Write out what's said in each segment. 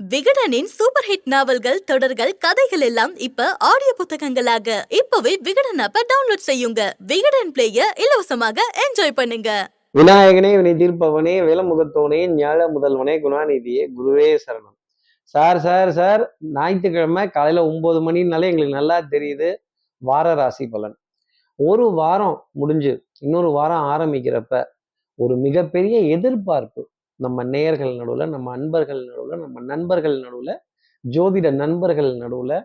விகடனின் super hit நாவல்கள் தொடர்கள் கதைகள் எல்லாம் இப்ப ஆடியோ புத்தகங்களாக. இப்பவே விகடன் ஆப்ப டவுன்லோட் செய்யுங்க. விகடன் பிளேய இலவசமாக என்ஜாய் பண்ணுங்க. விநாயகனே வினை தீர்ப்பவனே வேலமுகத்தோனே ஞாழ முதல்வனே குணாநிதியே குருவே சரணம். சார் சார் சார் ஞாயிற்றுக்கிழமை காலையில ஒன்பது மணினாலே எங்களுக்கு நல்லா தெரியுது. வார ராசி பலன். ஒரு வாரம் முடிஞ்சு இன்னொரு வாரம் ஆரம்பிக்கிறப்ப ஒரு மிகப்பெரிய எதிர்பார்ப்பு. நம்ம நேயர்கள் நடுவில் நம்ம அன்பர்கள் நடுவில் நம்ம நண்பர்கள் நடுவில் ஜோதிட நண்பர்கள் நடுவில்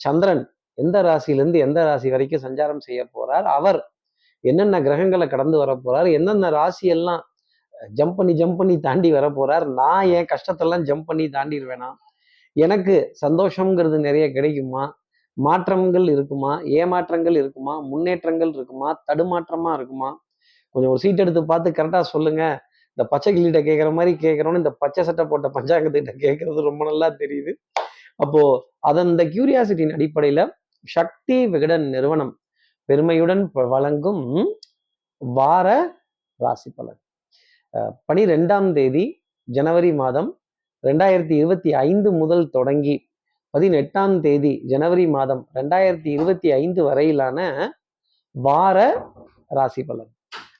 சந்திரன் எந்த ராசியிலேருந்து எந்த ராசி வரைக்கும் சஞ்சாரம் செய்ய போறார்? அவர் என்னென்ன கிரகங்களை கடந்து வர போறார்? என்னென்ன ராசி எல்லாம் ஜம்ப் பண்ணி ஜம்ப் பண்ணி தாண்டி வர போறார்? நான் என் கஷ்டத்தெல்லாம் ஜம்ப் பண்ணி தாண்டிடுவேனா எனக்கு சந்தோஷங்கிறது நிறைய கிடைக்குமா? மாற்றங்கள் இருக்குமா? ஏமாற்றங்கள் இருக்குமா? முன்னேற்றங்கள் இருக்குமா? தடுமாற்றமா இருக்குமா? கொஞ்சம் ஒரு சீட் எடுத்து பார்த்து கரெக்டாக சொல்லுங்க. இந்த பச்சை கிளிகிட்ட கேட்குற மாதிரி கேட்குறோன்னு இந்த பச்சை சட்டை போட்ட பஞ்சாங்கத்திட்ட கேட்கறது ரொம்ப நல்லா தெரியுது. அப்போ அதன் இந்த கியூரியாசிட்டியின் அடிப்படையில சக்தி விகடன் நிறுவனம் பெருமையுடன் வழங்கும் வார ராசி பலன். பனிரெண்டாம் தேதி ஜனவரி மாதம் ரெண்டாயிரத்தி இருபத்தி ஐந்து முதல் தொடங்கி பதினெட்டாம் தேதி ஜனவரி மாதம் ரெண்டாயிரத்தி இருபத்தி ஐந்து வரையிலான வார ராசி பலன்.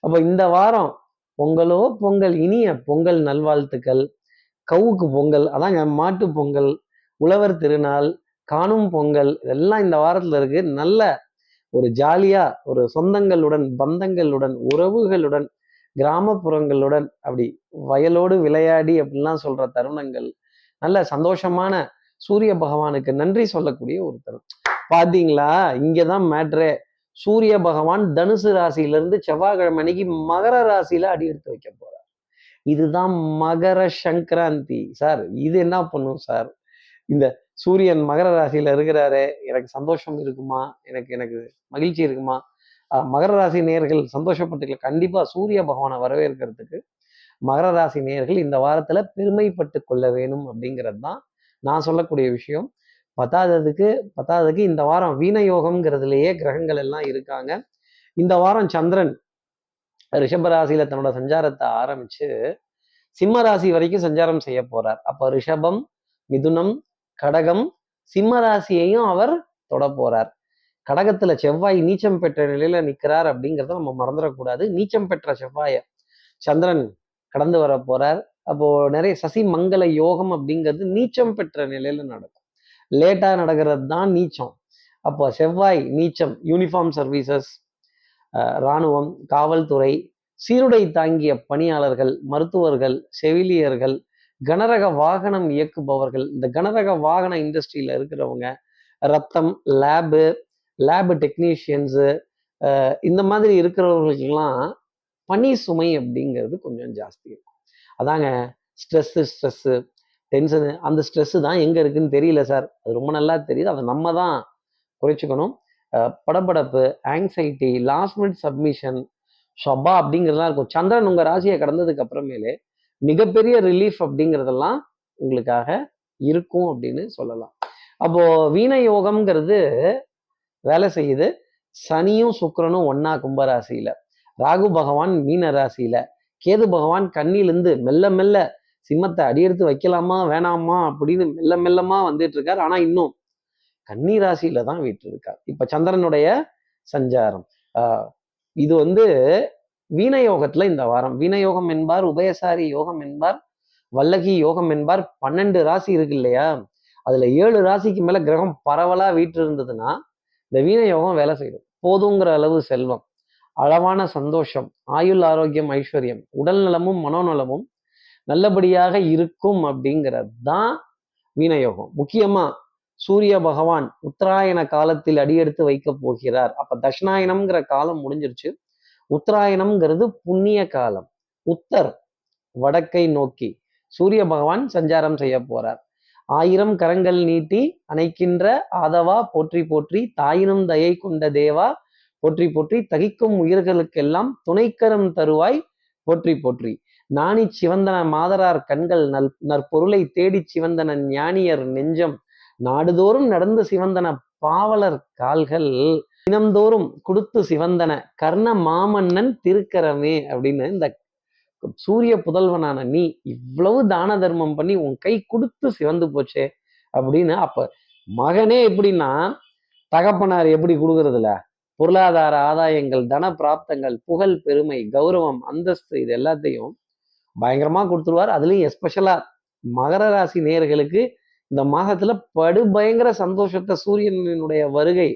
அப்போ இந்த வாரம் பொங்கலோ பொங்கல் இனிய பொங்கல் நல்வாழ்த்துக்கள். கவுக்கு பொங்கல் அதாங்க மாட்டு பொங்கல் உழவர் திருநாள் காணும் பொங்கல் இதெல்லாம் இந்த வாரத்துல இருக்கு. நல்ல ஒரு ஜாலியா ஒரு சொந்தங்களுடன் பந்தங்களுடன் உறவுகளுடன் கிராமப்புறங்களுடன் அப்படி வயலோடு விளையாடி அப்படிலாம் சொல்ற தருணங்கள். நல்ல சந்தோஷமான சூரிய பகவானுக்கு நன்றி சொல்லக்கூடிய ஒரு தருணம். பாத்தீங்களா? இங்கதான் மேட்ரே. சூரிய பகவான் தனுசு ராசியிலிருந்து செவ்வாய்க்கிழமை அன்னைக்கு மகர ராசியில அடி எடுத்து வைக்க போறார். இதுதான் மகர சங்கராந்தி. சார் இது என்ன பண்ணும் சார் இந்த சூரியன் மகர ராசியில இருக்கிறாரு எனக்கு சந்தோஷம் இருக்குமா? எனக்கு எனக்கு மகிழ்ச்சி இருக்குமா? ஆஹ் மகர ராசி நேயர்கள் சந்தோஷப்பட்டுக்கல. கண்டிப்பா சூரிய பகவானை வரவேற்கிறதுக்கு மகர ராசி நேயர்கள் இந்த வாரத்துல பெருமைப்பட்டு கொள்ள வேணும் அப்படிங்கிறது தான் நான் சொல்லக்கூடிய விஷயம். பத்தாததுக்கு பத்தாததுக்கு இந்த வாரம் வீணயோகம்ங்கிறதுலேயே கிரகங்கள் எல்லாம் இருக்காங்க. இந்த வாரம் சந்திரன் ரிஷபராசியில தன்னோட சஞ்சாரத்தை ஆரம்பிச்சு சிம்ம ராசி வரைக்கும் சஞ்சாரம் செய்ய போறார். அப்ப ரிஷபம் மிதுனம் கடகம் சிம்ம ராசியையும் அவர் தொட போறார். கடகத்துல செவ்வாய் நீச்சம் பெற்ற நிலையில நிக்கிறார் அப்படிங்கிறத நம்ம மறந்துடக்கூடாது. நீச்சம் பெற்ற செவ்வாய சந்திரன் கடந்து வர போறார். அப்போ நிறைய சசி மங்கள யோகம் அப்படிங்கிறது நீச்சம் பெற்ற நிலையில நடக்கும். லேட்டாக நடக்கிறது தான் நீச்சம். அப்போ செவ்வாய் நீச்சம் யூனிஃபார்ம் சர்வீசஸ் இராணுவம் காவல்துறை சீருடை தாங்கிய பணியாளர்கள் மருத்துவர்கள் செவிலியர்கள் கனரக வாகனம் இயக்குபவர்கள் இந்த கனரக வாகன இண்டஸ்ட்ரியில் இருக்கிறவங்க ரத்தம் லேபு லேபு டெக்னீஷியன்ஸு இந்த மாதிரி இருக்கிறவர்களுக்கெல்லாம் பணி சுமை அப்படிங்கிறது கொஞ்சம் ஜாஸ்தி இருக்கும். அதாங்க ஸ்ட்ரெஸ்ஸு ஸ்ட்ரெஸ்ஸு டென்ஷனு அந்த ஸ்ட்ரெஸ்ஸு தான் எங்கே இருக்குன்னு தெரியல சார் அது ரொம்ப நல்லா தெரியுது. அதை நம்ம தான் குறைச்சிக்கணும். படப்படப்பு ஆங்ஸைட்டி லாஸ்ட் மினிட் சப்மிஷன் ஷபா அப்படிங்கிறதெல்லாம் இருக்கும். சந்திரன் உங்கள் ராசியை கடந்ததுக்கு அப்புறமேலே மிகப்பெரிய ரிலீஃப் அப்படிங்கிறதெல்லாம் உங்களுக்காக இருக்கும் அப்படின்னு சொல்லலாம். அப்போது வீண யோகம்ங்கிறது வேலை செய்யுது. சனியும் சுக்கரனும் ஒன்னா கும்பராசியில். ராகு பகவான் மீன ராசியில். கேது பகவான் கண்ணிலிருந்து மெல்ல மெல்ல சிம்மத்தை அடியெடுத்து வைக்கலாமா வேணாமா அப்படின்னு மெல்ல மெல்லமா வந்துட்டு இருக்கார். ஆனா இன்னும் கன்னி ராசியில தான் வீட்டு இருக்கார். இப்ப சந்திரனுடைய சஞ்சாரம். ஆஹ் இது வந்து வீண யோகத்துல இந்த வாரம். வீணயோகம் என்பார் உபயசாரி யோகம் என்பார் வல்லகி யோகம் என்பார். பன்னெண்டு ராசி இருக்கு இல்லையா? அதுல ஏழு ராசிக்கு மேல கிரகம் பரவலா வீட்டு இருந்ததுன்னா இந்த வீண யோகம் வேலை செய்யும். போதுங்கிற அளவு செல்வம் அளவான சந்தோஷம் ஆயுள் ஆரோக்கியம் ஐஸ்வர்யம் உடல் நலமும் மனோநலமும் நல்லபடியாக இருக்கும் அப்படிங்கிறது தான் வீணயோகம். முக்கியமா சூரிய பகவான் உத்தராயண காலத்தில் அடியெடுத்து வைக்க போகிறார். அப்ப தட்சிணாயனம்ங்கிற காலம் முடிஞ்சிருச்சு. உத்தராயணம்ங்கிறது புண்ணிய காலம். உத்தர் வடக்கை நோக்கி சூரிய பகவான் சஞ்சாரம் செய்ய போறார். ஆயிரம் கரங்கள் நீட்டி அணைக்கின்ற ஆதவா போற்றி போற்றி தாயினும் தயை கொண்ட தேவா போற்றி போற்றி தகிக்கும் உயிர்களுக்கெல்லாம் துணைக்கரம் தருவாய் போற்றி போற்றி. நாணி சிவந்தன மாதரார் கண்கள் நல் நற்பொருளை தேடிச் சிவந்தன ஞானியர் நெஞ்சம். நாடுதோறும் நடந்து சிவந்தன பாவலர் கால்கள். தினம்தோறும் கொடுத்து சிவந்தன கர்ண மாமன்னன் திருக்கரமே அப்படின்னு இந்த சூரிய புதல்வனான நீ இவ்வளவு தான தர்மம் பண்ணி உன் கை கொடுத்து சிவந்து போச்சே அப்படின்னு அப்ப மகனே எப்படின்னா தகப்பனார் எப்படி கொடுக்கறதுல? பொருளாதார ஆதாயங்கள் தன பிராப்தங்கள் புகழ் பெருமை கௌரவம் அந்தஸ்து இது எல்லாத்தையும் பயங்கரமாக கொடுத்துருவார். அதுலேயும் எஸ்பெஷலாக மகர ராசி நேர்களுக்கு இந்த மாதத்துல படு பயங்கர சந்தோஷத்தை சூரியனுடைய வருகை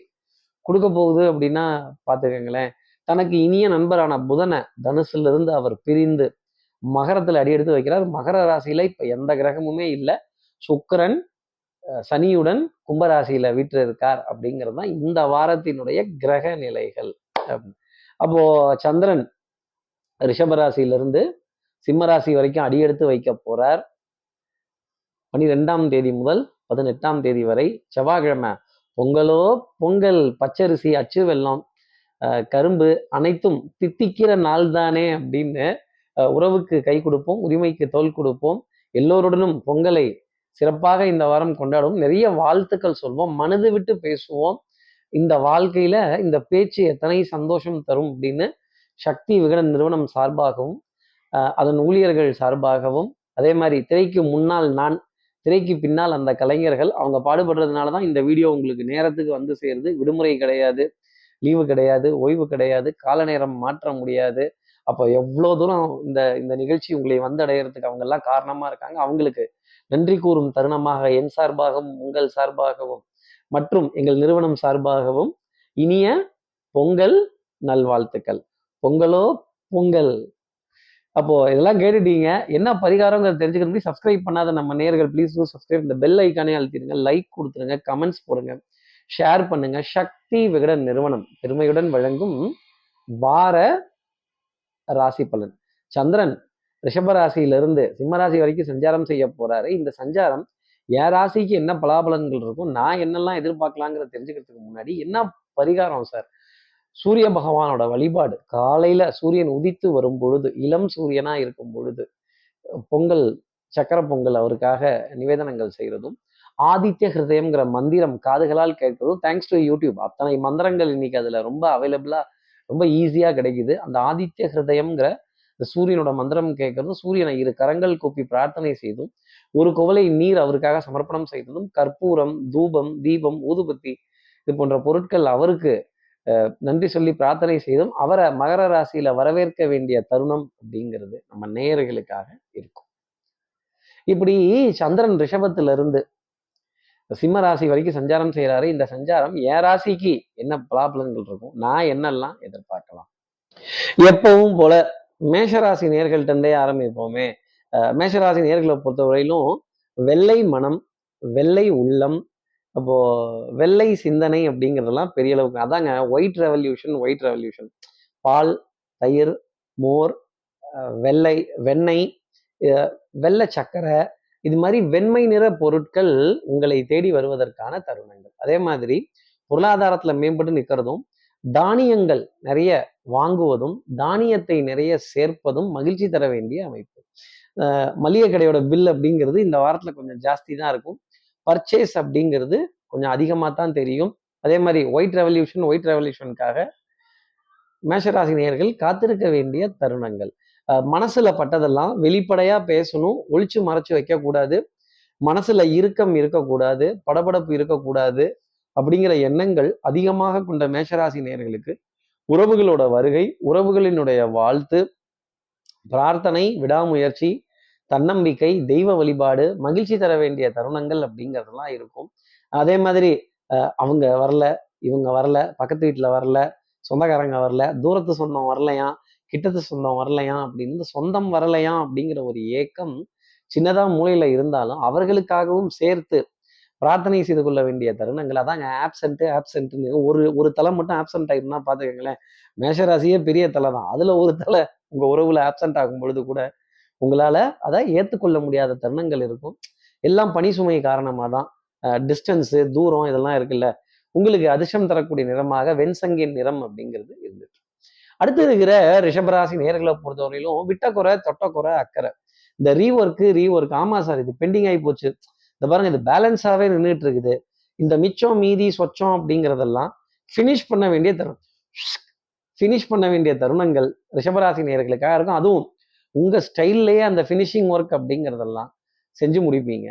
கொடுக்க போகுது அப்படின்னா பார்த்துக்கங்களேன். தனக்கு இனிய நண்பரான புதனை தனுசுல இருந்து அவர் பிரிந்து மகரத்தில் அடி எடுத்து வைக்கிறார். மகர ராசியில இப்ப எந்த கிரகமுமே இல்லை. சுக்கரன் சனியுடன் கும்பராசியில வீற்று இருக்கார் அப்படிங்கிறது தான் இந்த வாரத்தினுடைய கிரக நிலைகள். அப்படி. அப்போ சந்திரன் ரிஷபராசியிலிருந்து சிம்மராசி வரைக்கும் அடியெடுத்து வைக்க போறார். பனிரெண்டாம் தேதி முதல் பதினெட்டாம் தேதி வரை செவ்வாய்க்கிழமை. பொங்கலோ பொங்கல் பச்சரிசி அச்சு வெள்ளம் கரும்பு அனைத்தும் தித்திக்கிற நாள் தானே அப்படின்னு உறவுக்கு கை கொடுப்போம் உரிமைக்கு தோல் கொடுப்போம். எல்லோருடனும் பொங்கலை சிறப்பாக இந்த வாரம் கொண்டாடுவோம் நிறைய வாழ்த்துக்கள் சொல்வோம் மனது விட்டு பேசுவோம். இந்த வாழ்க்கையில இந்த பேச்சு எத்தனை சந்தோஷம் தரும் அப்படின்னு சக்தி விகடன் நிறுவனம் சார்பாகவும் அதன் ஊழியர்கள் சார்பாகவும் அதே மாதிரி திரைக்கு முன்னால் நான் திரைக்கு பின்னால் அந்த கலைஞர்கள் அவங்க பாடுபடுறதுனால தான் இந்த வீடியோ உங்களுக்கு நேரத்துக்கு வந்து சேருது. விடுமுறை கிடையாது லீவு கிடையாது ஓய்வு கிடையாது கால நேரம் மாற்ற முடியாது. அப்போ எவ்வளோ தூரம் இந்த இந்த நிகழ்ச்சி உங்களை வந்தடைகிறதுக்கு அவங்க எல்லாம் இருக்காங்க. அவங்களுக்கு நன்றி கூறும் தருணமாக என் சார்பாகவும் உங்கள் சார்பாகவும் மற்றும் எங்கள் நிறுவனம் சார்பாகவும் இனிய பொங்கல் நல்வாழ்த்துக்கள். பொங்கலோ பொங்கல். அப்போ இதெல்லாம் கேட்டுட்டீங்க. என்ன பரிகாரங்கிறத தெரிஞ்சுக்கணும் சப்ஸ்கிரைப் பண்ணாத நம்ம நேர்கள் ப்ளீஸ் டூ சப்ஸ்கிரைப் இந்த பெல் ஐக்கானே அழுத்திடுங்க. லைக் கொடுத்துருங்க கமெண்ட்ஸ் போடுங்க. ஷேர் பண்ணுங்க. சக்தி விகடன் நிறுவனம் பெருமையுடன் வழங்கும் வார ராசி பலன். சந்திரன் ரிஷபராசியிலிருந்து சிம்மராசி வரைக்கும் சஞ்சாரம் செய்ய போறாரு. இந்த சஞ்சாரம் என் ராசிக்கு என்ன பலாபலன்கள் இருக்கும் நான் என்னெல்லாம் எதிர்பார்க்கலாங்கிறத தெரிஞ்சுக்கிறதுக்கு முன்னாடி என்ன பரிகாரம் சார்? சூரிய பகவானோட வழிபாடு. காலையில சூரியன் உதித்து வரும் பொழுது இளம் சூரியனா இருக்கும் பொழுது பொங்கல் சக்கர பொங்கல் அவருக்காக நிவேதனங்கள் செய்கிறதும் ஆதித்ய ஹிருதயம்ங்கிற மந்திரம் காதுகளால் கேட்கிறதும் தேங்க்ஸ் டு யூடியூப் அத்தனை மந்திரங்கள் இன்னைக்கு அதுல ரொம்ப அவைலபிளா ரொம்ப ஈஸியா கிடைக்குது. அந்த ஆதித்ய ஹிருதயம்ங்கிற இந்த சூரியனோட மந்திரம் கேட்கறதும் சூரியனை இரு கரங்கள் கூப்பி பிரார்த்தனை செய்தும் ஒரு குவளை நீர் அவருக்காக சமர்ப்பணம் செய்ததும் கற்பூரம் தூபம் தீபம் ஊதுபத்தி இது போன்ற பொருட்கள் அவருக்கு நன்றி சொல்லி பிரார்த்தனை செய்தும் அவரை மகர ராசியில வரவேற்க வேண்டிய தருணம் அப்படிங்கிறது நம்ம நேயர்களுக்காக இருக்கும். இப்படி சந்திரன் ரிஷபத்துல இருந்து சிம்ம ராசி வரைக்கும் சஞ்சாரம் செய்யறாரு இந்த சஞ்சாரம் என் ராசிக்கு என்ன பலாபலன்கள் இருக்கும்? நான் என்னெல்லாம் எதிர்பார்க்கலாம்? எப்பவும் போல மேஷராசி நேர்கள்ட்டே ஆரம்பிப்போமே. அஹ் மேஷராசி நேர்களை பொறுத்தவரையிலும் வெள்ளை மனம் வெள்ளை உள்ளம் அப்போ வெள்ளை சிந்தனை அப்படிங்கிறதெல்லாம் பெரிய அளவுக்கு அதாங்க ஒயிட் ரெவல்யூஷன் ஒயிட் ரெவல்யூஷன் பால் தயிர் மோர் வெள்ளை வெண்ணெய் வெள்ளை சக்கரை இது மாதிரி வெண்மை நிற பொருட்கள் உங்களை தேடி வருவதற்கான தருணங்கள். அதே மாதிரி பொருளாதாரத்தில் மேம்பட்டு நிற்கிறதும் தானியங்கள் நிறைய வாங்குவதும் தானியத்தை நிறைய சேர்ப்பதும் மகிழ்ச்சி தர வேண்டிய அமைப்பு. மளிகை கடையோட பில் அப்படிங்கிறது இந்த வாரத்தில் கொஞ்சம் ஜாஸ்தி தான் இருக்கும். பர்ச்சேஸ் அப்படிங்கிறது கொஞ்சம் அதிகமாக தான் தெரியும். அதே மாதிரி ஒயிட் ரெவல்யூஷன் ஒயிட் ரெவல்யூஷனுக்காக மேஷராசி நேயர்கள் காத்திருக்க வேண்டிய தருணங்கள். மனசுல பட்டதெல்லாம் வெளிப்படையா பேசணும் ஒழிச்சு மறைச்சு வைக்கக்கூடாது. மனசுல இறுக்கம் இருக்கக்கூடாது படபடப்பு இருக்கக்கூடாது அப்படிங்கிற எண்ணங்கள் அதிகமாக கொண்ட மேஷராசி நேயர்களுக்கு உறவுகளோட வருகை உறவுகளினுடைய வாழ்த்து பிரார்த்தனை விடாமுயற்சி தன்னம்பிக்கை தெய்வ வழிபாடு மகிழ்ச்சி தர வேண்டிய தருணங்கள் அப்படிங்கிறதெல்லாம் இருக்கும். அதே மாதிரி அவங்க வரல இவங்க வரல பக்கத்து வீட்டில் வரல சொந்தக்காரங்க வரல தூரத்து சொந்தம் வரலையா கிட்டத்து சொந்தம் வரலையா அப்படின்னு சொந்தம் வரலையா அப்படிங்கிற ஒரு ஏக்கம் சின்னதாக மூலையில் இருந்தாலும் அவர்களுக்காகவும் சேர்த்து பிரார்த்தனை செய்து கொள்ள வேண்டிய தருணங்கள். அதாங்க ஆப்சண்ட்டு ஆப்சண்ட்டுன்னு ஒரு ஒரு தலை மட்டும் ஆப்சென்ட் ஆயிருந்தா பார்த்துக்கங்களேன். மேஷராசியே பெரிய தலை தான். அதில் ஒரு தலை உங்கள் உறவில் ஆப்சென்ட் ஆகும் பொழுது கூட உங்களால அதை ஏற்றுக்கொள்ள முடியாத தருணங்கள் இருக்கும். எல்லாம் பணி சுமை காரணமாக தான் டிஸ்டன்ஸு தூரம் இதெல்லாம் இருக்குல்ல. உங்களுக்கு அதிர்ஷ்டம் தரக்கூடிய நிறமாக வெண்சங்கின் நிறம் அப்படிங்கிறது இருந்துச்சு அடுத்து இருக்கிற ரிஷபராசி நேர்களை பொறுத்தவரையிலும் விட்டக்குறை தொட்டக்குறை அக்கறை. இந்த ரீஒர்க்கு ரீஒர்க் ஆமா சார் இது பெண்டிங் ஆகி போச்சு. இந்த பாருங்க இது பேலன்ஸாகவே நின்றுட்டு இருக்குது. இந்த மிச்சம் மீதி சொச்சம் அப்படிங்கிறதெல்லாம் ஃபினிஷ் பண்ண வேண்டிய தருணம். ஃபினிஷ் பண்ண வேண்டிய தருணங்கள் ரிஷபராசி நேர்களுக்காக இருக்கும். அதுவும் உங்கள் ஸ்டைல்லையே அந்த ஃபினிஷிங் ஒர்க் அப்படிங்கிறதெல்லாம் செஞ்சு முடிப்பீங்க.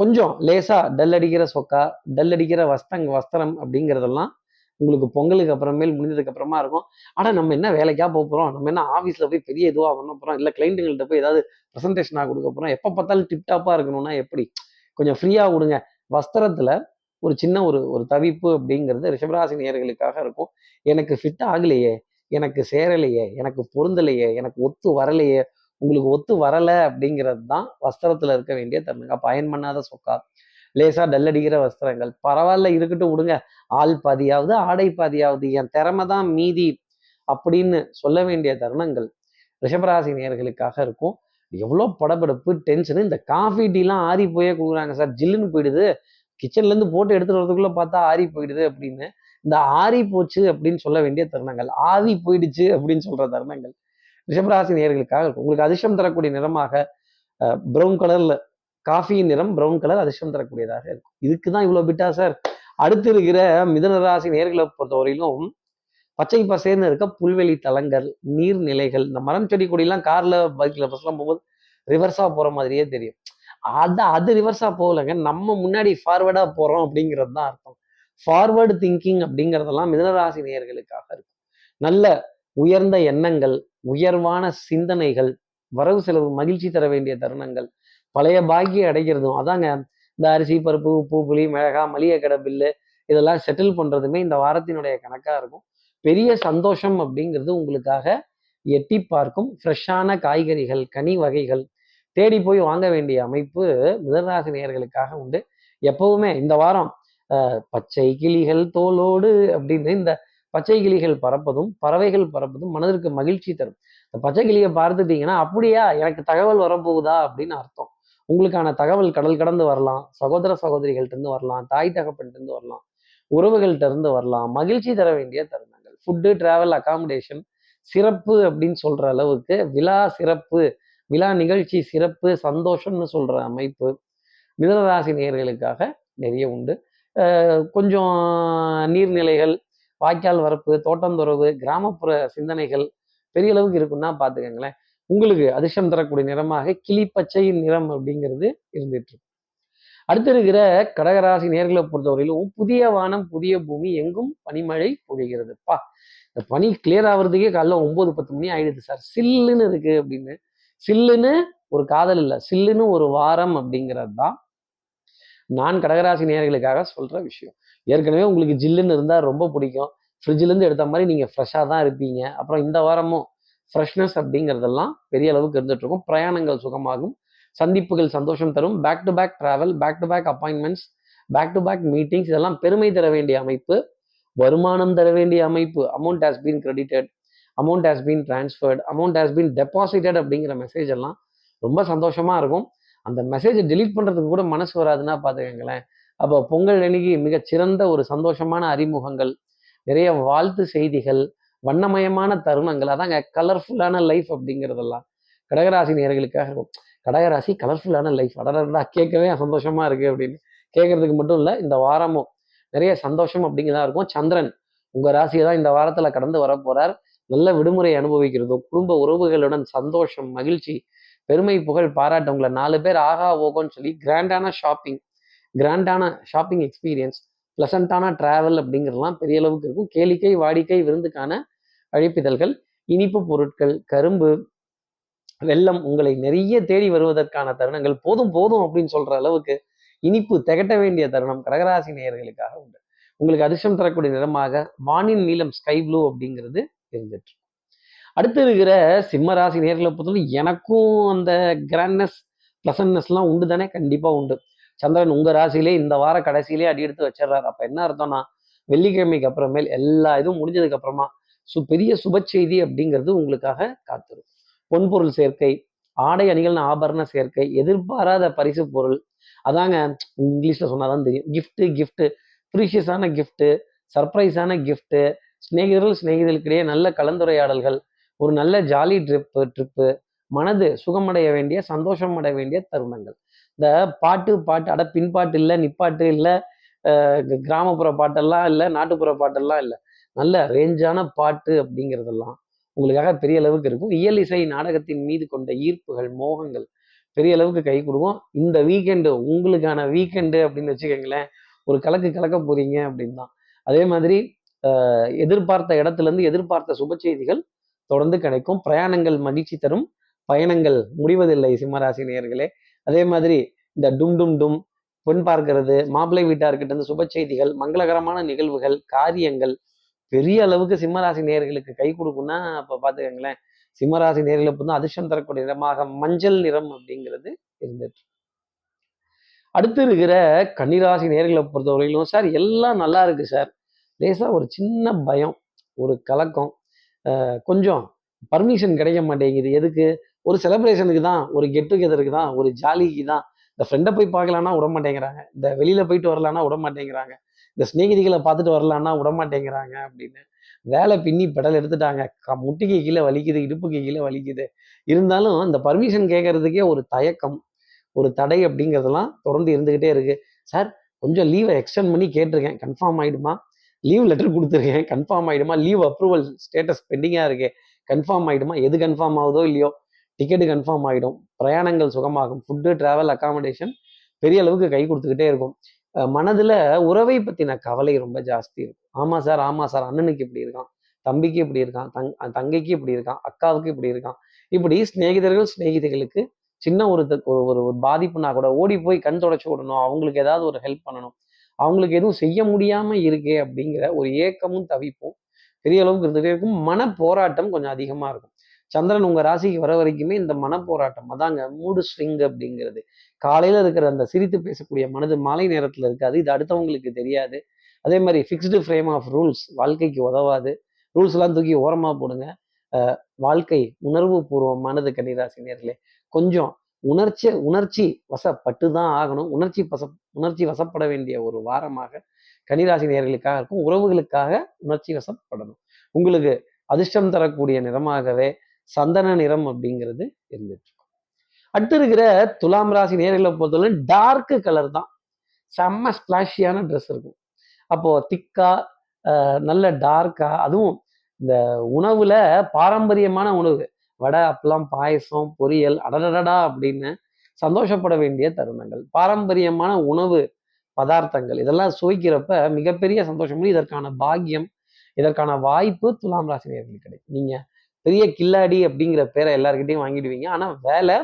கொஞ்சம் லேசாக டல் அடிக்கிற சொக்கா டல் அடிக்கிற வஸ்தங் வஸ்திரம் அப்படிங்கிறதெல்லாம் உங்களுக்கு பொங்கலுக்கு அப்புறமேல் முடிஞ்சதுக்கு அப்புறமா இருக்கும். ஆனால் நம்ம என்ன வேலைக்கா போக போகிறோம் நம்ம என்ன ஆஃபீஸில் போய் பெரிய இதுவாக பண்ண போகிறோம் இல்லை கிளைண்ட்டுங்கள்ட்ட போய் ஏதாவது ப்ரெசன்டேஷனாக கொடுக்க போகிறோம் எப்போ பார்த்தாலும் டிப்டாப்பாக இருக்கணும்னா எப்படி? கொஞ்சம் ஃப்ரீயாக கொடுங்க. வஸ்திரத்தில் ஒரு சின்ன ஒரு ஒரு தவிப்பு அப்படிங்கிறது ரிஷபராசி நேர்களுக்காக இருக்கும். எனக்கு ஃபிட் ஆகலையே எனக்கு சேரலையே எனக்கு பொருந்தலையே எனக்கு ஒத்து வரலையே உங்களுக்கு ஒத்து வரலை அப்படிங்கிறது தான் வஸ்திரத்தில் இருக்க வேண்டிய தருணங்க பயன் பண்ணாத சொக்கா. லேசாக டல்லடிக்கிற வஸ்திரங்கள். பரவாயில்ல இருக்கட்டும் விடுங்க. ஆள் பாதியாவது ஆடை பாதியாவது என் திறமை தான் மீதி அப்படின்னு சொல்ல வேண்டிய தருணங்கள் ரிஷபராசி நேர்களுக்காக இருக்கும். எவ்வளோ படபடப்பு டென்ஷனு இந்த காஃபி டீலாம் ஆறி போயே கொடுக்குறாங்க சார் ஜில்லுன்னு போயிடுது. கிச்சன்லேருந்து போட்டு எடுத்துகிட்டு வரதுக்குள்ளே பார்த்தா ஆறி போயிடுது அப்படின்னு இந்த ஆறி போச்சு அப்படின்னு சொல்ல வேண்டிய தருணங்கள் ஆவி போயிடுச்சு அப்படின்னு சொல்ற தருணங்கள் ரிஷபராசி நேயர்களுக்காக இருக்கும். உங்களுக்கு அதிர்ஷ்டம் தரக்கூடிய நிறமாக ப்ரௌன் கலர்ல காஃபி நிறம் ப்ரௌன் கலர் அதிர்ஷ்டம் தரக்கூடியதாக இருக்கும். இதுக்கு தான் இவ்வளோ பிட்டா சார் அடுத்து இருக்கிற மிதனராசி நேர்களை பொறுத்தவரையிலும் பச்சை பசேர்னு இருக்க புல்வெளி தலங்கள் நீர்நிலைகள் இந்த மரம் செடி கொடியெல்லாம் கார்ல பைக்ல பஸ்லாம் போகும்போது ரிவர்ஸா போற மாதிரியே தெரியும். அது அது ரிவர்ஸா போகலங்க. நம்ம முன்னாடி ஃபார்வர்டா போறோம் அப்படிங்கிறது தான் அர்த்தம். ஃபார்வர்டு திங்கிங் அப்படிங்கிறதெல்லாம் மிதனராசி நேயர்களுக்காக இருக்கும். நல்ல உயர்ந்த எண்ணங்கள் உயர்வான சிந்தனைகள் வரவு செலவு மகிழ்ச்சி தர வேண்டிய தருணங்கள் பழைய பாக்கிய அடைக்கிறதும் அதாங்க இந்த அரிசி பருப்பு உப்பு புளி மிளகா மளிகை கடை பில்லு இதெல்லாம் செட்டில் பண்ணுறதுமே இந்த வாரத்தினுடைய கணக்காக இருக்கும். பெரிய சந்தோஷம் அப்படிங்கிறது உங்களுக்காக எட்டி பார்க்கும். ஃப்ரெஷ்ஷான காய்கறிகள் கனி வகைகள் தேடி போய் வாங்க வேண்டிய அமைப்பு மிதனராசி நேயர்களுக்காக உண்டு. எப்பவுமே இந்த வாரம் பச்சை கிளிகள் தோலோடு அப்படின்னு இந்த பச்சை கிளிகள் பறப்பதும் பறவைகள் பறப்பதும் மனதிற்கு மகிழ்ச்சி தரும். இந்த பச்சை கிளியை பார்த்துட்டீங்கன்னா அப்படியா எனக்கு தகவல் வரப்போகுதா அப்படின்னு அர்த்தம். உங்களுக்கான தகவல் கடல் கடந்து வரலாம் சகோதர சகோதரிகள்ட்ட இருந்து வரலாம் தாய் தகப்பன்ட்டு இருந்து வரலாம் உறவுகள்ட்ட இருந்து வரலாம் மகிழ்ச்சி தர வேண்டிய தருணங்கள். ஃபுட்டு டிராவல் அகாமடேஷன் சிறப்பு அப்படின்னு சொல்ற அளவுக்கு விழா சிறப்பு விழா நிகழ்ச்சி சிறப்பு சந்தோஷம்னு சொல்ற அமைப்பு மிதனராசி நேயர்களுக்காக நிறைய உண்டு. கொஞ்சம் நீர்நிலைகள் வாய்க்கால் வரப்பு தோட்டந்துறவு கிராமப்புற சிந்தனைகள் பெரிய அளவுக்கு இருக்குன்னா பார்த்துக்கங்களேன் உங்களுக்கு அதிர்ஷ்டம் தரக்கூடிய நிறமாக கிளிப்பச்சையின் நிறம் அப்படிங்கிறது இருந்துட்டு இருக்கு. அடுத்து இருக்கிற கடகராசி நேர்களை பொறுத்தவரையிலும் புதிய வானம் புதிய பூமி எங்கும் பனிமழை பொழிகிறதுப்பா. இந்த பனி கிளியர் ஆகுறதுக்கே காலைல ஒன்பது பத்து மணி ஆயிடுது சார். சில்லுன்னு இருக்கு அப்படின்னு. சில்லுன்னு ஒரு காதல் இல்லை. சில்லுன்னு ஒரு வாரம் அப்படிங்கிறது தான் நான் கடகராசி நேர்களுக்காக சொல்கிற விஷயம். ஏற்கனவே உங்களுக்கு ஜில்லுன்னு இருந்தால் ரொம்ப பிடிக்கும். ஃப்ரிட்ஜிலேருந்து எடுத்த மாதிரி நீங்கள் ஃப்ரெஷ்ஷாக தான் இருப்பீங்க. அப்புறம் இந்த வாரமும் ஃப்ரெஷ்னஸ் அப்படிங்கிறதெல்லாம் பெரிய அளவுக்கு இருந்துகிட்ருக்கும் பிரயாணங்கள் சுகமாகும். சந்திப்புகள் சந்தோஷம் தரும். Back to back travel back to back appointments back to back meetings இதெல்லாம் பெருமை தர வேண்டிய அமைப்பு. வருமானம் தர வேண்டிய அமைப்பு. Amount has been credited amount has been transferred amount has been deposited அப்படிங்கிற மெசேஜ் எல்லாம் ரொம்ப சந்தோஷமாக இருக்கும். அந்த மெசேஜை டெலீட் பண்ணுறதுக்கு கூட மனசு வராதுன்னா பார்த்துக்கங்களேன் அப்போ பொங்கல் அன்னைக்கு மிகச்சிறந்த ஒரு சந்தோஷமான அறிமுகங்கள் நிறைய வாழ்த்து செய்திகள் வண்ணமயமான தருணங்கள் அதாங்க கலர்ஃபுல்லான லைஃப் அப்படிங்கிறதெல்லாம். கடகராசி நேர்களுக்காக இருக்கும். கடகராசி கலர்ஃபுல்லான லைஃப் அடடா கேட்கவே சந்தோஷமா இருக்கு அப்படின்னு. கேட்கறதுக்கு மட்டும் இல்லை இந்த வாரமும் நிறைய சந்தோஷம் அப்படிங்கிறதா இருக்கும். சந்திரன் உங்க ராசியை தான் இந்த வாரத்துல கடந்து வர போறார் நல்ல விடுமுறை அனுபவிக்கிறதும் குடும்ப உறவுகளுடன் சந்தோஷம் மகிழ்ச்சி பெருமை புகழ் பாராட்டு உங்களை நாலு பேர் ஆகா ஓகோன்னு சொல்லி கிராண்டான ஷாப்பிங் கிராண்டான ஷாப்பிங் எக்ஸ்பீரியன்ஸ் ப்ளசண்ட்டான ட்ராவல் அப்படிங்கிறதுலாம் பெரிய அளவுக்கு இருக்கும். கேளிக்கை வாடிக்கை விருந்துக்கான அழைப்பிதழ்கள் இனிப்பு பொருட்கள் கரும்பு வெள்ளம் உங்களை நிறைய தேடி வருவதற்கான தருணங்கள் போதும் போதும் அப்படின்னு சொல்ற அளவுக்கு இனிப்பு திகட்ட வேண்டிய தருணம் கடகராசி நேயர்களுக்காக உண்டு. உங்களுக்கு அதிர்ஷ்டம் தரக்கூடிய நிறமாக வானின் நீளம் ஸ்கை ப்ளூ அப்படிங்கிறது இருந்துட்டு அடுத்து இருக்கிற சிம்ம ராசி நேர்களை பொறுத்தவரை எனக்கும் அந்த கிராண்ட்னஸ் ப்ளசன்னஸ்லாம் உண்டு தானே? கண்டிப்பாக உண்டு. சந்திரன் உங்கள் ராசியிலே இந்த வார கடைசியிலே அடி எடுத்து வச்சிடுறாரு. அப்போ என்ன அர்த்தம்னா வெள்ளிக்கிழமைக்கு அப்புறமேல் எல்லா இதுவும் முடிஞ்சதுக்கு அப்புறமா சு பெரிய சுப செய்தி அப்படிங்கிறது உங்களுக்காக காத்துரும். பொன்பொருள் சேர்க்கை ஆடை அணிகள்னு ஆபரண சேர்க்கை எதிர்பாராத பரிசு பொருள். அதாங்க இங்கிலீஷில் சொன்னாதான் தெரியும். கிஃப்ட்டு கிஃப்ட்டு ப்ரீஷியஸான கிஃப்ட்டு சர்ப்ரைஸான கிஃப்ட்டு சிநேகிதர்கள் சிநேகிதர்களுக்கிடையே நல்ல கலந்துரையாடல்கள் ஒரு நல்ல ஜாலி ட்ரிப்பு ட்ரிப்பு மனது சுகமடைய வேண்டிய சந்தோஷம் அடைய வேண்டிய தருணங்கள். இந்த பாட்டு பாட்டு அட பின்பாட்டு இல்லை நிப்பாட்டு இல்லை கிராமப்புற பாட்டெல்லாம் இல்லை நாட்டுப்புற பாட்டெல்லாம் இல்லை. நல்ல ரேஞ்சான பாட்டு அப்படிங்கிறதெல்லாம் உங்களுக்காக பெரிய அளவுக்கு இருக்கும். இயல் இசை நாடகத்தின் மீது கொண்ட ஈர்ப்புகள் மோகங்கள் பெரிய அளவுக்கு கை கொடுக்கும். இந்த வீக்கெண்டு உங்களுக்கான வீக்கெண்டு அப்படின்னு வச்சுக்கோங்களேன் ஒரு கலக்கு கலக்க போறீங்க அப்படின்னு தான் அதே மாதிரி எதிர்பார்த்த இடத்துல இருந்து எதிர்பார்த்த சுப செய்திகள் தொடர்ந்து கிடைக்கும். பிரயாணங்கள் மகிழ்ச்சி தரும். பயணங்கள் முடிவதில்லை சிம்மராசி நேர்களே அதே மாதிரி இந்த டும் டும் டும் பொன் பார்க்கிறது மாப்பிள்ளை வீட்டார்கிட்ட இருந்து சுப செய்திகள் மங்களகரமான நிகழ்வுகள் காரியங்கள். பெரிய அளவுக்கு சிம்மராசி நேர்களுக்கு கை கொடுக்கும்னா அப்ப பாத்துக்கோங்களேன். சிம்மராசி நேர்களுக்கு தான் அதிர்ஷ்டம் தரக்கூடிய நிறமாக மஞ்சள் நிறம் அப்படிங்கிறது இருந்துட்டு. அடுத்து இருக்கிற கன்னிராசி நேர்களை பொறுத்தவரையிலும் சார் எல்லாம் நல்லா இருக்கு சார். லேசா ஒரு சின்ன பயம் ஒரு கலக்கம். கொஞ்சம் பர்மிஷன் கிடைக்க மாட்டேங்குது. எதுக்கு? ஒரு செலப்ரேஷனுக்கு தான் ஒரு கெட் டுகெதருக்கு தான் ஒரு ஜாலிக்கு தான். இந்த ஃப்ரெண்டை போய் பார்க்கலான்னா விட மாட்டேங்கிறாங்க. இந்த வெளியில் போயிட்டு வரலான்னா விட மாட்டேங்கிறாங்க. இந்த ஸ்நேகிதிகளை பார்த்துட்டு வரலான்னா விட மாட்டேங்கிறாங்க அப்படின்னு. வேலை பின்னி பெடல் எடுத்துட்டாங்க. முட்டிக்கு கீழே வலிக்குது இடுப்புக்கு கீழே வலிக்குது. இருந்தாலும் இந்த பர்மிஷன் கேட்கறதுக்கே ஒரு தயக்கம் ஒரு தடை அப்படிங்கிறதெல்லாம் தொடர்ந்து இருந்துக்கிட்டே இருக்கு. சார் கொஞ்சம் லீவை எக்ஸ்டெண்ட் பண்ணி கேட்டிருக்கேன். கன்ஃபார்ம் ஆயிடுமா? லீவ் லெட்டர் கொடுத்துருக்கேன். கன்ஃபார்ம் ஆயிடுமா? லீவ் அப்ரூவல் ஸ்டேட்டஸ் பெண்டிங்காக இருக்கே. கன்ஃபார்ம் ஆயிடுமா? எது கன்ஃபார்ம் ஆகுதோ இல்லையோ? டிக்கெட்டு கன்ஃபார்ம் ஆகிடும் பிரயாணங்கள் சுகமாகும். ஃபுட்டு ட்ராவல் அக்காமடேஷன் பெரிய அளவுக்கு கை கொடுத்துக்கிட்டே இருக்கும். மனதில் உறவை பற்றின கவலை ரொம்ப ஜாஸ்தி இருக்கும். ஆமாம் சார் ஆமாம் சார். அண்ணனுக்கு இப்படி இருக்கான். தம்பிக்கு இப்படி இருக்கான். தங் தங்கைக்கு இப்படி இருக்கான். அக்காவுக்கு இப்படி இருக்கான். இப்படி சிநேகிதர்கள் சிநேகிதிகளுக்கு சின்ன ஒரு ஒரு ஒரு பாதிப்புனா கூட ஓடி போய் கண் தொடச்சி விடணும். அவங்களுக்கு ஏதாவது ஒரு ஹெல்ப் பண்ணணும். அவங்களுக்கு எதுவும் செய்ய முடியாம இருக்கே அப்படிங்கிற ஒரு ஏக்கமும் தவிப்பும். பெரிய அளவுக்கு இருந்துகிட்டே இருக்கும். மன போராட்டம் கொஞ்சம் அதிகமா இருக்கும். சந்திரன் உங்க ராசிக்கு வர வரைக்குமே இந்த மன போராட்டம் அதாங்க மூடு ஸ்விங் அப்படிங்கிறது. காலையில இருக்கிற அந்த சிரித்து பேசக்கூடிய மனது மாலை நேரத்துல இருக்காது. இது அடுத்தவங்களுக்கு தெரியாது. அதே மாதிரி ஃபிக்ஸ்டு ஃப்ரேம் ஆஃப் ரூல்ஸ் வாழ்க்கைக்கு உதவாது. ரூல்ஸ் எல்லாம் தூக்கி ஓரமா போடுங்க. வாழ்க்கை உணர்வு பூர்வமானது கன்னிராசி நேர்களே. கொஞ்சம் உணர்ச்சி உணர்ச்சி வசப்பட்டு தான் ஆகணும். உணர்ச்சி வச உணர்ச்சி வசப்பட வேண்டிய ஒரு வாரமாக கனிராசி நேர்களுக்காக இருக்கும். உறவுகளுக்காக உணர்ச்சி வசப்படணும். உங்களுக்கு அதிர்ஷ்டம் தரக்கூடிய நிறமாகவே சந்தன நிறம் அப்படிங்கிறது இருந்துட்டு இருக்கும் அடுத்து இருக்கிற துலாம் ராசி நேர்களை பொறுத்தவரை டார்க்கு கலர் தான். செம்ம ஸ்பிளாஷியான ட்ரெஸ் இருக்கும். அப்போ திக்கா நல்ல டார்க்கா அதுவும் இந்த உணவுல பாரம்பரியமான உணவு. வடை அப்பளம் பாயசம் பொரியல் அடடடா அப்படின்னு சந்தோஷப்பட வேண்டிய தருணங்கள். பாரம்பரியமான உணவு பதார்த்தங்கள். இதெல்லாம் சுவைக்கிறப்ப மிகப்பெரிய சந்தோஷம். இதற்கான பாக்கியம் இதற்கான வாய்ப்பு துலாம் ராசி கிடையாது கிடைக்கும். நீங்க பெரிய கில்லாடி அப்படிங்கிற பேரை எல்லாருக்கிட்டையும் வாங்கிடுவீங்க. ஆனா வேலை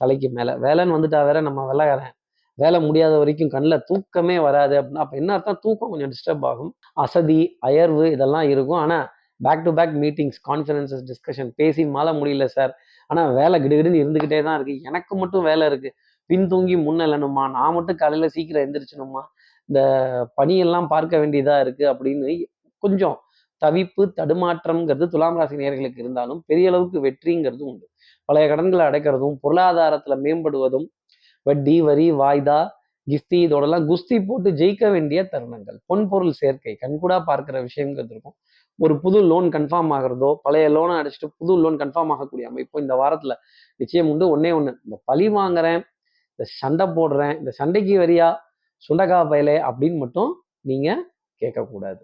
தலைக்கு மேல. வேலைன்னு வந்துட்டா வேற நம்ம வெள்ளக்காரன் வேலை முடியாத வரைக்கும் கண்ணில் தூக்கமே வராது. அப்படின்னா அப்போ என்ன அர்த்தம்? தூக்கம் கொஞ்சம் டிஸ்டர்ப் ஆகும். அசதி அயர்வு இதெல்லாம் இருக்கும். ஆனால் back to back meetings conferences discussion பேசி மாற முடியல சார் ஆனால் வேலை கிடுகிடுன்னு இருந்துக்கிட்டே தான் இருக்குது எனக்கு மட்டும் வேலை இருக்குது பின் தூங்கி நான் மட்டும் காலையில் சீக்கிரம் எந்திரிச்சணுமா இந்த பணியெல்லாம் பார்க்க வேண்டியதாக இருக்குது அப்படின்னு கொஞ்சம் தவிப்பு தடுமாற்றம்ங்கிறது துலாம் ராசி நேர்களுக்கு இருந்தாலும் பெரிய அளவுக்கு வெற்றிங்கிறது உண்டு. பழைய கடன்களை அடைக்கிறதும் பொருளாதாரத்தில் மேம்படுவதும் வட்டி வரி வாய்தா கிஸ்தி இதோடலாம் குஸ்தி போட்டு ஜெயிக்க வேண்டிய தருணங்கள். பொன் பொருள் சேர்க்கை. கண்கூடா பார்க்கிற விஷயங்கிறது இருக்கும். ஒரு புது லோன் கன்ஃபார்ம் ஆகிறதோ பழைய லோனை அடிச்சுட்டு புது லோன் கன்ஃபார்ம் ஆகக்கூடிய அமைப்பு இந்த வாரத்துல நிச்சயம் உண்டு. ஒன்னே ஒன்று இந்த பழி வாங்குறேன் இந்த சண்டை போடுறேன் இந்த சண்டைக்கு வரியா சுண்டக்கா பயலே அப்படின்னு மட்டும் நீங்க கேட்கக்கூடாது.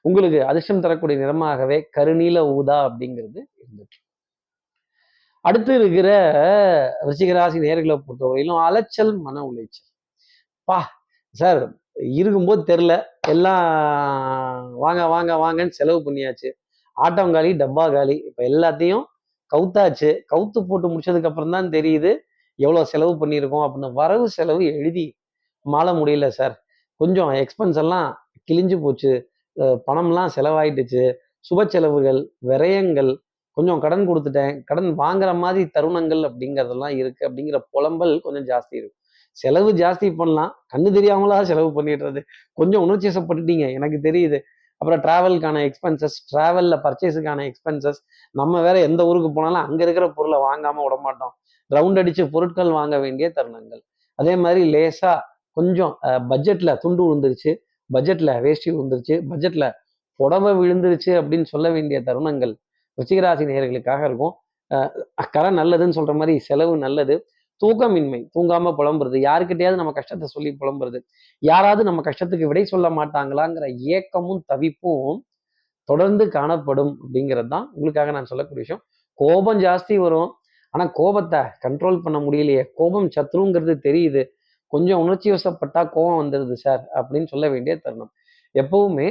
உங்களுக்கு அதிர்ஷ்டம் தரக்கூடிய நிறமாகவே கருநீல ஊதா அப்படிங்கிறது இருந்துட்டு. அடுத்து இருக்கிற ரிஷிகராசி நேர்களை பொறுத்தவரையிலும் அலைச்சல் மன உளைச்சல். பா சார் இருக்கும்போது தெரில எல்லாம் வாங்க வாங்க வாங்கன்னு செலவு பண்ணியாச்சு. ஆட்டம் காலி டப்பா காலி இப்போ எல்லாத்தையும் கவுத்தாச்சு. கவுத்து போட்டு முடிச்சதுக்கு அப்புறம் தான் தெரியுது எவ்வளோ செலவு பண்ணியிருக்கோம் அப்படின்னு. வரவு செலவு எழுதி மாள முடியல சார். கொஞ்சம் எக்ஸ்பென்ஸ் எல்லாம் கிழிஞ்சு போச்சு. பணம்லாம் செலவாயிட்டுச்சு. சுப செலவுகள் விரயங்கள் கொஞ்சம் கடன் கொடுத்துட்டேன். கடன் வாங்குற மாதிரி தருணங்கள் அப்படிங்கிறதெல்லாம் இருக்குது அப்படிங்கிற புலம்பல் கொஞ்சம் ஜாஸ்தி இருக்கும் செலவு ஜாஸ்தி பண்ணலாம். கண்ணு தெரியாமலா செலவு பண்ணிடுறது. கொஞ்சம் உணர்ச்சிசப்பட்டுட்டீங்க எனக்கு தெரியுது. அப்புறம் ட்ராவலுக்கான எக்ஸ்பென்சஸ் ட்ராவலில் பர்ச்சேஸுக்கான எக்ஸ்பென்சஸ் நம்ம வேற எந்த ஊருக்கு போனாலும் அங்கே இருக்கிற பொருளை வாங்காமல் விட மாட்டோம். ரவுண்ட் அடிச்சு பொருட்கள் வாங்க வேண்டிய தருணங்கள். அதே மாதிரி லேசாக கொஞ்சம் பட்ஜெட்டில் துண்டு விழுந்துருச்சு பட்ஜெட்டில் வேஷ்டி விழுந்துருச்சு பட்ஜெட்டில் புடவை விழுந்துருச்சு அப்படின்னு சொல்ல வேண்டிய தருணங்கள். ரிச்சிகராசி நேயர்களுக்காக இருக்கும். கரை நல்லதுன்னு சொல்கிற மாதிரி செலவு நல்லது. தூக்கமின்மை தூங்காம புலம்புறது. யாருக்கிட்டையாவது நம்ம கஷ்டத்தை சொல்லி புலம்புறது. யாராவது நம்ம கஷ்டத்துக்கு விடை சொல்ல மாட்டாங்களாங்கிற ஏக்கமும் தவிப்பும் தொடர்ந்து காணப்படும் அப்படிங்கிறது தான் உங்களுக்காக நான் சொல்லக்கூடிய விஷயம். கோபம் ஜாஸ்தி வரும். ஆனால் கோபத்தை கண்ட்ரோல் பண்ண முடியலையே. கோபம் சத்ருங்கிறது தெரியுது. கொஞ்சம் உணர்ச்சி வசப்பட்டா கோபம் வந்துடுது சார் அப்படின்னு சொல்ல வேண்டிய தருணம். எப்பவுமே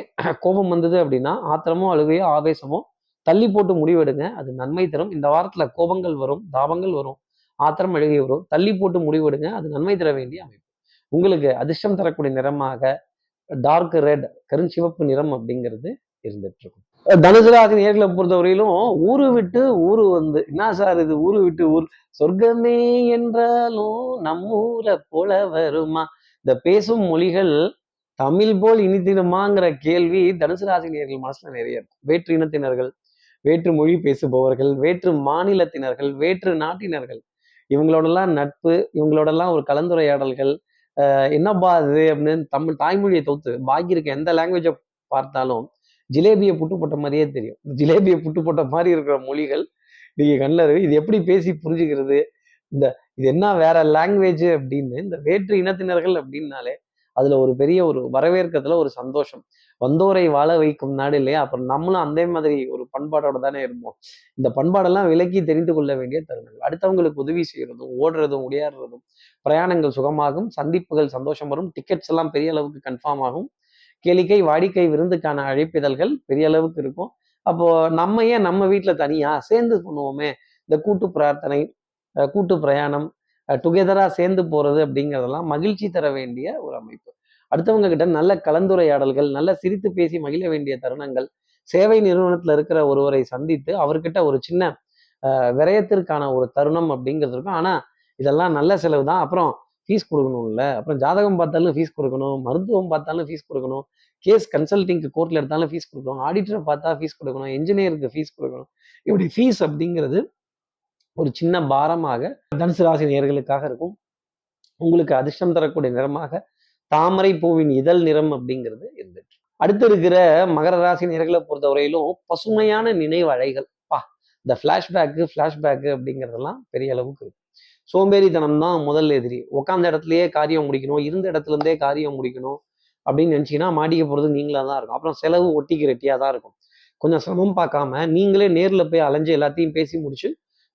கோபம் வந்தது அப்படின்னா ஆத்திரமோ அழுகையோ ஆவேசமோ தள்ளி போட்டு முடிவெடுங்க. அது நன்மை தரும். இந்த வாரத்தில் கோபங்கள் வரும் தாபங்கள் வரும். ஆத்திரம் அழுகை வரும் தள்ளி போட்டு முடிவெடுங்க. அது நன்மை தர வேண்டிய அமைப்பு. உங்களுக்கு அதிர்ஷ்டம் தரக்கூடிய நிறமாக டார்க் ரெட் கருஞ்சிவப்பு நிறம் அப்படிங்கிறது இருந்துட்டு இருக்கும் தனுசு ராசி நேர்களை பொறுத்தவரையிலும் ஊரு விட்டு ஊரு வந்து என்ன சார் இது? ஊரு விட்டு ஊர். சொர்க்கமே என்றாலும் நம்மூரை போல வருமா? இந்த பேசும் மொழிகள் தமிழ் போல் இனித்திடுமாங்கிற கேள்வி தனுசு ராசி நேர்கள் மனசுல நிறைய இருக்கும் வேற்று இனத்தினர்கள் வேற்று மொழி பேசுபவர்கள் வேற்று மாநிலத்தினர்கள் வேற்று நாட்டினர்கள் இவங்களோடலாம் நட்பு இவங்களோடலாம் ஒரு கலந்துரையாடல்கள் என்னப்பா அது அப்படின்னு தமிழ் தாய்மொழியை தவிர்த்து பாக்கி இருக்க எந்த லாங்குவேஜை பார்த்தாலும் ஜிலேபியை புட்டு போட்ட மாதிரியே தெரியும். ஜிலேபியை புட்டு போட்ட மாதிரி இருக்கிற மொழிகள் நீங்க கண்ணில் இது எப்படி பேசி புரிஞ்சுக்கிறது? இந்த இது என்ன வேற லாங்குவேஜ் அப்படின்னு இந்த வேற்று இனத்தினர்கள் அப்படின்னாலே அதுல ஒரு பெரிய ஒரு வரவேற்கிறதுல ஒரு சந்தோஷம். வந்தோரை வாழ வைக்கும் நாடு இல்லையா? அப்புறம் நம்மளும் அதே மாதிரி ஒரு பண்பாடோட தானே இருப்போம். இந்த பண்பாடெல்லாம் விலக்கி தெரிந்து கொள்ள வேண்டிய தருணங்கள். அடுத்தவங்களுக்கு உதவி செய்யறதும் ஓடுறதும் உடையாடுறதும் பிரயாணங்கள் சுகமாகும். சந்திப்புகள் சந்தோஷம் வரும். டிக்கெட்ஸ் எல்லாம் பெரிய அளவுக்கு கன்ஃபார்ம் ஆகும். கேளிக்கை வாடிக்கை விருந்துக்கான அழைப்பிதழ்கள் பெரிய அளவுக்கு இருக்கும். அப்போ நம்ம ஏன் நம்ம வீட்டில் தனியா சேர்ந்து பண்ணுவோமே? இந்த கூட்டு பிரார்த்தனை கூட்டு பிரயாணம் டுகெதராக சேர்ந்து போகிறது அப்படிங்கிறதெல்லாம் மகிழ்ச்சி தர வேண்டிய ஒரு அமைப்பு. அடுத்தவங்க கிட்ட நல்ல கலந்துரையாடல்கள் நல்ல சிரித்து பேசி மகிழ வேண்டிய தருணங்கள் சேவை நிறுவனத்தில் இருக்கிற ஒருவரை சந்தித்து அவர்கிட்ட ஒரு சின்ன விரயத்திற்கான ஒரு தருணம் அப்படிங்கிறது இருக்கும். ஆனால் இதெல்லாம் நல்ல செலவு தான். அப்புறம் ஃபீஸ் கொடுக்கணும்ல. அப்புறம் ஜாதகம் பார்த்தாலும் ஃபீஸ் கொடுக்கணும். மருத்துவம் பார்த்தாலும் ஃபீஸ் கொடுக்கணும். கேஸ் கன்சல்டிங்க்கு கோர்ட்டில் எடுத்தாலும் ஃபீஸ் கொடுக்கணும். ஆடிட்டரை பார்த்தா ஃபீஸ் கொடுக்கணும். என்ஜினியருக்கு ஃபீஸ் கொடுக்கணும். இப்படி ஃபீஸ் அப்படிங்கிறது ஒரு சின்ன பாரமாக தனுசு ராசி நேர்களுக்காக இருக்கும். உங்களுக்கு அதிர்ஷ்டம் தரக்கூடிய நிறமாக தாமரை பூவின் இதழ் நிறம் அப்படிங்கிறது இருந்துட்டு. அடுத்து இருக்கிற மகர ராசி நேர்களை பொறுத்தவரையிலும் பசுமையான நினைவு அலைகள் பா இந்த ஃப்ளாஷ்பேக்கு ஃப்ளாஷ்பேக்கு அப்படிங்கிறதெல்லாம் பெரிய அளவுக்கு இருக்கும். சோம்பேறித்தனம் தான் முதல் எதிரி. உட்காந்த இடத்துலயே காரியம் முடிக்கணும் இருந்த இடத்துல இருந்தே காரியம் முடிக்கணும் அப்படின்னு நினைச்சீங்கன்னா மாட்டிக்க போறது நீங்களா தான் இருக்கும். அப்புறம் செலவு ஒட்டிக்கு ரெட்டியா தான் இருக்கும். கொஞ்சம் சிரமம் பார்க்காம நீங்களே நேரில் போய் அலைஞ்சு எல்லாத்தையும் பேசி முடிச்சு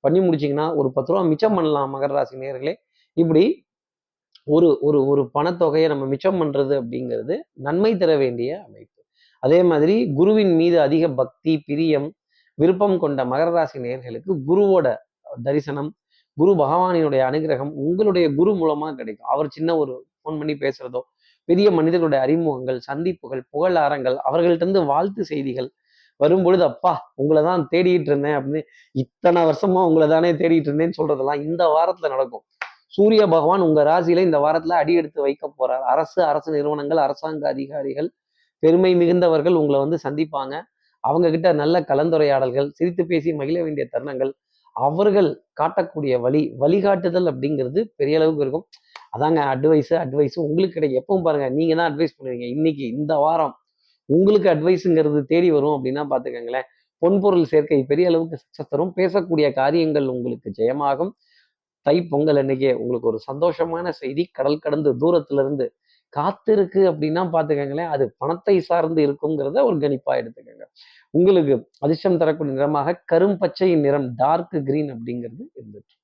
பண்ணி முடிச்சிங்கன்னா ஒரு பத்து ரூபா மிச்சம் பண்ணலாம் மகர ராசி நேர்களே இப்படி ஒரு ஒரு ஒரு பணத்தொகையை நம்ம மிச்சம் பண்ணுறது அப்படிங்கிறது நன்மை தர வேண்டிய அமைப்பு. அதே மாதிரி குருவின் மீது அதிக பக்தி பிரியம் விருப்பம் கொண்ட மகர ராசி நேர்களுக்கு குருவோட தரிசனம் குரு பகவானினுடைய அனுகிரகம் உங்களுடைய குரு மூலமா கிடைக்கும். அவர் சின்ன ஒரு ஃபோன் பண்ணி பேசுறதோ பெரிய மனிதர்களுடைய அறிமுகங்கள் சந்திப்புகள் புகழாரங்கள் அவர்கள்ட்டேருந்து வாழ்த்து செய்திகள் வரும்பொழுது அப்பா உங்களை தான் தேடிட்டு இருந்தேன் அப்படின்னு இத்தனை வருஷமா உங்களை தானே தேடிட்டு இருந்தேன்னு சொல்றதெல்லாம் இந்த வாரத்துல நடக்கும். சூரிய பகவான் உங்க ராசியில இந்த வாரத்துல அடி எடுத்து வைக்க போறார். அரசு அரசு நிறுவனங்கள் அரசாங்க அதிகாரிகள் பெருமை மிகுந்தவர்கள் உங்களை வந்து சந்திப்பாங்க. அவங்க கிட்ட நல்ல கலந்துரையாடல்கள் சிரித்து பேசி மகிழ வேண்டிய தருணங்கள் அவர்கள் காட்டக்கூடிய வழி வழிகாட்டுதல் அப்படிங்கிறது பெரிய அளவுக்கு இருக்கும். அதாங்க அட்வைஸ் அட்வைஸ் உங்களுக்கு கிடைக்கும். எப்பவும் பாருங்க நீங்க தான் அட்வைஸ் பண்ணுவீங்க. இன்னைக்கு இந்த வாரம் உங்களுக்கு அட்வைஸுங்கிறது தேடி வரும் அப்படின்னா பாத்துக்கோங்களேன் பொன்பொருள் சேர்க்கை பெரிய அளவுக்கு சக்சஸ் தரும். பேசக்கூடிய காரியங்கள் உங்களுக்கு ஜெயமாகும். தை பொங்கல் அன்னைக்கே உங்களுக்கு ஒரு சந்தோஷமான செய்தி. கடல் கடந்து தூரத்துல இருந்து காத்திருக்கு அப்படின்னா பார்த்துக்கங்களேன் அது பணத்தை சார்ந்து இருக்குங்கிறத ஒரு கணிப்பா எடுத்துக்கோங்க. உங்களுக்கு அதிர்ஷ்டம் தரக்கூடிய நிறமாக கரும்பச்சை நிறம் டார்க் கிரீன் அப்படிங்கிறது இருந்துட்டு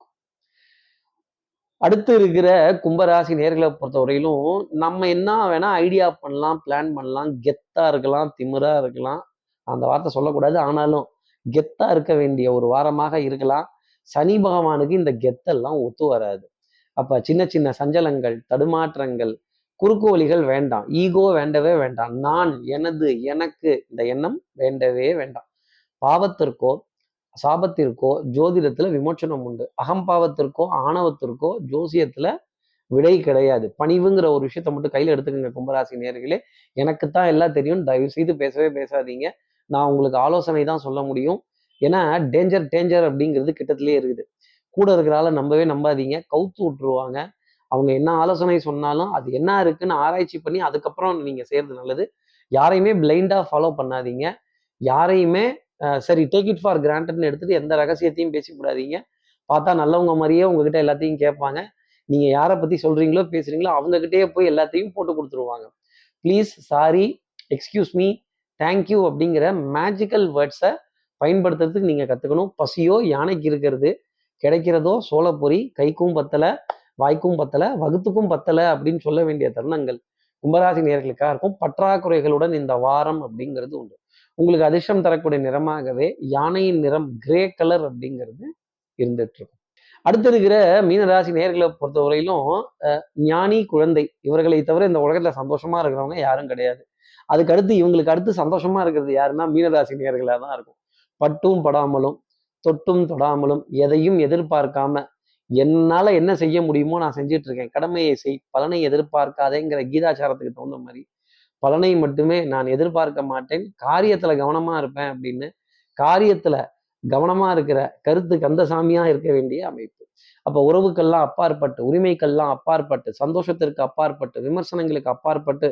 அடுத்து இருக்கிற கும்பராசி நேர்களை பொறுத்தவரையிலும் நம்ம என்ன வேணா ஐடியா பண்ணலாம் பிளான் பண்ணலாம். கெத்தா இருக்கலாம் திமிரா இருக்கலாம். அந்த வார்த்தை சொல்லக்கூடாது. ஆனாலும் கெத்தா இருக்க வேண்டிய ஒரு வாரமாக இருக்கலாம். சனி பகவானுக்கு இந்த கெத்தெல்லாம் ஒத்து வராது. அப்ப சின்ன சின்ன சஞ்சலங்கள் தடுமாற்றங்கள் குறுக்கு வழிகள் வேண்டாம். ஈகோ வேண்டவே வேண்டாம். நான் எனது எனக்கு இந்த எண்ணம் வேண்டவே வேண்டாம். பாவத்திற்கோ சாபத்திற்கோ ஜோதிடத்துல விமோச்சனம் உண்டு. அகம்பாவத்திற்கோ ஆணவத்திற்கோ ஜோசியத்துல விடை கிடையாது. பணிவுங்கிற ஒரு விஷயத்த மட்டும் கையில எடுத்துக்கோங்க கும்பராசி நேர்களே எனக்கு தான் எல்லாம் தெரியும். தயவு செய்து பேசவே பேசாதீங்க. நான் உங்களுக்கு ஆலோசனை தான் சொல்ல முடியும். ஏன்னா டேஞ்சர் டேஞ்சர் அப்படிங்கிறது கிட்டத்திலே இருக்குது. கூட இருக்கிறால நம்பவே நம்பாதீங்க. கவுத்து விட்டுருவாங்க. அவங்க என்ன ஆலோசனை சொன்னாலும் அது என்ன இருக்குன்னு ஆராய்ச்சி பண்ணி அதுக்கப்புறம் நீங்க செய்யறது நல்லது. யாரையுமே பிளைண்டா ஃபாலோ பண்ணாதீங்க. யாரையுமே சரி டேக் இட் ஃபார் கிராண்டட்னு எடுத்துட்டு எந்த ரகசியத்தையும் பேசிக்கூடாதீங்க. பார்த்தா நல்லவங்க மாதிரியே உங்ககிட்ட எல்லாத்தையும் கேட்பாங்க. நீங்க யாரை பத்தி சொல்றீங்களோ பேசுறீங்களோ அவங்ககிட்டயே போய் எல்லாத்தையும் போட்டு கொடுத்துருவாங்க. Please sorry excuse me thank you அப்படிங்கிற மேஜிக்கல் வேர்ட்ஸை பயன்படுத்துறதுக்கு நீங்கள் கற்றுக்கணும் பசியோ யானைக்கு இருக்கிறது கிடைக்கிறதோ சோளப்பொரி கைக்கும் பத்தலை வாய்க்கும் பத்தலை வகுத்துக்கும் பத்தலை அப்படின்னு சொல்ல வேண்டிய தருணங்கள் கும்பராசி நேர்களுக்காக இருக்கும். பற்றாக்குறைகளுடன் இந்த வாரம் அப்படிங்கிறது உண்டு. உங்களுக்கு அதிர்ஷ்டம் தரக்கூடிய நிறமாகவே யானையின் நிறம் கிரே கலர் அப்படிங்கிறது இருந்துட்டு இருக்கும் அடுத்து இருக்கிற மீனராசி நேர்களை பொறுத்தவரையிலும் ஞானி குழந்தை இவர்களை தவிர இந்த உலகத்துல சந்தோஷமா இருக்கிறவங்க யாரும் கிடையாது. அதுக்கு அடுத்து இவங்களுக்கு அடுத்து சந்தோஷமா இருக்கிறது யாருன்னா மீனராசி நேர்களாக தான் இருக்கும். பட்டும் படாமலும் தொட்டும் தொடாமலும் எதையும் எதிர்பார்க்காம என்னால என்ன செய்ய முடியுமோ நான் செஞ்சுட்டு இருக்கேன் கடமையை செய் பலனை எதிர்பார்க்காதேங்கிற கீதாச்சாரத்துக்கு தகுந்த மாதிரி பலனை மட்டுமே நான் எதிர்பார்க்க மாட்டேன். காரியத்துல கவனமா இருப்பேன் அப்படின்னு காரியத்துல கவனமா இருக்கிற கருத்து கந்தசாமியா இருக்க வேண்டிய அமைப்பு. அப்ப உறவுக்கெல்லாம் அப்பாற்பட்டு உரிமைக்கெல்லாம் அப்பாற்பட்டு சந்தோஷத்திற்கு அப்பாற்பட்டு விமர்சனங்களுக்கு அப்பாற்பட்டு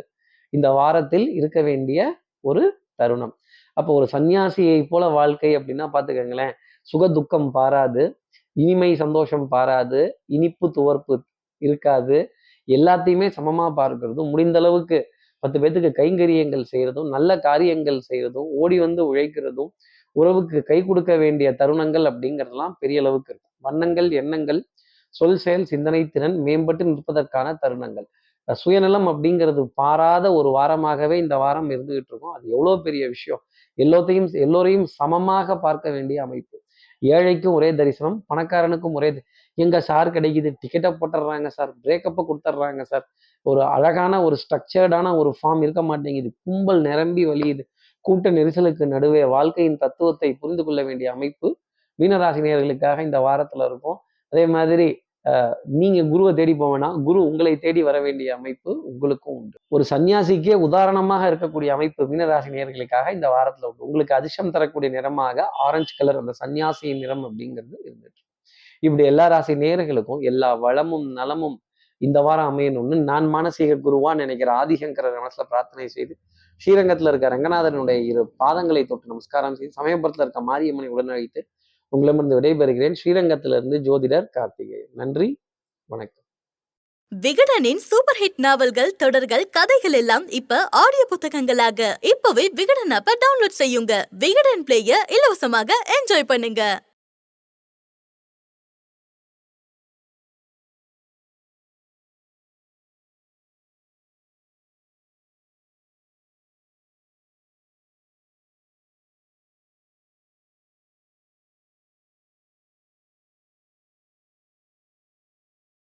இந்த வாரத்தில் இருக்க வேண்டிய ஒரு தருணம். அப்போ ஒரு சன்னியாசியை போல வாழ்க்கை அப்படின்னா பாத்துக்கோங்களேன் சுக துக்கம் பாராது இனிமை சந்தோஷம் பாராது இனிப்பு துவர்ப்பு இருக்காது எல்லாத்தையுமே சமமா பார்க்கறதும் முடிந்த அளவுக்கு பத்து பேத்துக்கு கைங்கரியங்கள் செய்யறதும் நல்ல காரியங்கள் செய்யறதும் ஓடி வந்து உழைக்கிறதும் உறவுக்கு கை கொடுக்க வேண்டிய தருணங்கள் அப்படிங்கிறதுலாம் பெரிய அளவுக்கு இருக்கும். வண்ணங்கள் எண்ணங்கள் சொல் செயல் சிந்தனை திறன் மேம்பட்டு நிற்பதற்கான தருணங்கள். சுயநலம் அப்படிங்கிறது பாராத ஒரு வாரமாகவே இந்த வாரம் இருந்துகிட்டு இருக்கும். அது எவ்வளோ பெரிய விஷயம். எல்லோத்தையும் எல்லோரையும் சமமாக பார்க்க வேண்டிய அமைப்பு. ஏழைக்கும் ஒரே தரிசனம் பணக்காரனுக்கும் ஒரே எங்க சார் கிடைக்குது டிக்கெட்டை போட்டுடுறாங்க சார் பிரேக்கப்பை கொடுத்துட்றாங்க சார். ஒரு அழகான ஒரு ஸ்ட்ரக்சர்டான ஒரு ஃபார்ம் இருக்க மாட்டேங்குது. கும்பல் நிரம்பி வழியுது. கூட்ட நெரிசலுக்கு நடுவே வாழ்க்கையின் தத்துவத்தை புரிந்து கொள்ள வேண்டிய அமைப்பு மீனராசினியர்களுக்காக இந்த வாரத்துல இருக்கும். அதே மாதிரி நீங்க குருவை தேடி போவேனா குரு உங்களை தேடி வர வேண்டிய அமைப்பு உங்களுக்கும் உண்டு. ஒரு சன்னியாசிக்கே உதாரணமாக இருக்கக்கூடிய அமைப்பு மீனராசி நேர்களுக்காக இந்த வாரத்துல உண்டு. உங்களுக்கு அதிர்ஷ்டம் தரக்கூடிய நிறமாக ஆரஞ்சு கலர் அந்த சன்னியாசியின் நிறம் அப்படிங்கிறது இருந்துட்டு இப்படி எல்லா ராசி நேர்களுக்கும் எல்லா வளமும் நலமும் இந்த வாரம் அமையணும்னு நான் மானசீக குருவா நினைக்கிற ஆதிசங்கரர் மனசுல பிரார்த்தனை செய்து ஸ்ரீரங்கத்துல இருக்க ரங்கநாதனுடைய இரு பாதங்களை தொட்டு நமஸ்காரம் செய்து சமயபுரத்துல இருக்க மாரியம்மனை உடனழைத்து உங்களிடமிருந்து விடைபெறுகிறேன். ஸ்ரீரங்கத்திலிருந்து ஜோதிடர் கார்த்திகேயன். நன்றி வணக்கம். விகடனின் சூப்பர் ஹிட் நாவல்கள் தொடர்கள் கதைகள் எல்லாம் இப்ப ஆடியோ புத்தகங்களாக. இப்பவே விகடன் ஆப்ப டவுன்லோட் செய்யுங்க. விகடன் பிளேய இலவசமாக என்ஜாய் பண்ணுங்க.